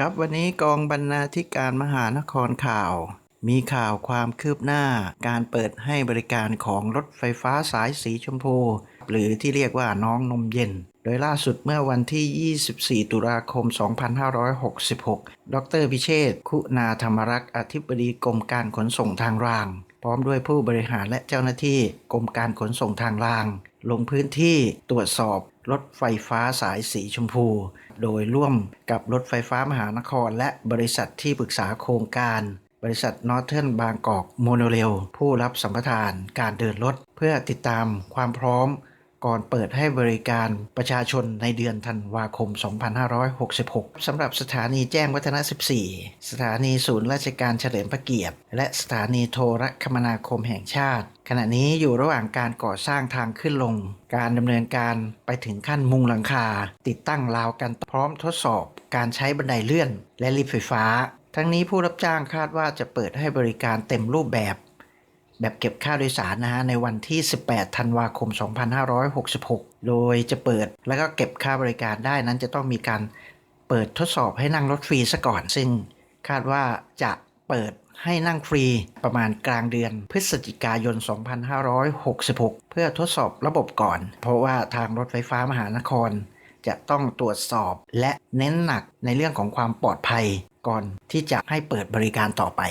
ครับวันนี้กองบรรณาธิการมหานครข่าว มีข่าวความคืบหน้า การเปิดให้บริการของรถไฟฟ้าสายสีชมพู หรือที่เรียกว่าน้องนมเย็น โดยล่าสุดเมื่อวันที่ 24 ตุลาคม 2566 ดรพิเชษคุณาธรรมรักษ์อธิบดีกรมการขนส่งทางราง พร้อมด้วยผู้บริหารและเจ้าหน้าที่กรมการขนส่งทางราง ลงพื้นที่ตรวจสอบ รถไฟฟ้าสายสีชมพู โดยร่วมกับรถไฟฟ้ามหานคร และบริษัทที่ปรึกษาโครงการ บริษัทนอร์เทิร์นบางกอกโมโนเรลผู้รับสัมปทานการเดินรถ เพื่อติดตามความพร้อม ก่อนเปิดให้บริการประชาชนในเดือนธันวาคม 2566 สำหรับสถานีแจ้งวัฒนะ 14 สถานีศูนย์ราชการเฉลิมพระเกียรติ และสถานีโทรคมนาคมแห่งชาติ ขณะนี้อยู่ระหว่างการก่อสร้างทางขึ้นลง การดำเนินการไปถึงขั้นมุงหลังคา ติดตั้งราวกันพร้อมทดสอบ การใช้บันไดเลื่อน และลิฟต์ไฟฟ้า ทั้งนี้ผู้รับจ้างคาดว่าจะเปิดให้บริการเต็มรูปแบบ แบบเก็บค่าโดยสารนะฮะในวันที่ 18 ธันวาคม 2566 โดยจะเปิดแล้วก็เก็บค่าบริการได้นั้นจะต้องมีการเปิดทดสอบให้นั่งรถฟรีซะก่อน ซึ่งคาดว่าจะเปิดให้นั่งฟรีประมาณกลางเดือนพฤศจิกายน 2566 เพื่อทดสอบระบบก่อน เพราะว่าทางรถไฟฟ้ามหานคร จะต้องตรวจสอบและเน้นหนักในเรื่องของความปลอดภัยก่อนที่จะให้เปิดบริการต่อไป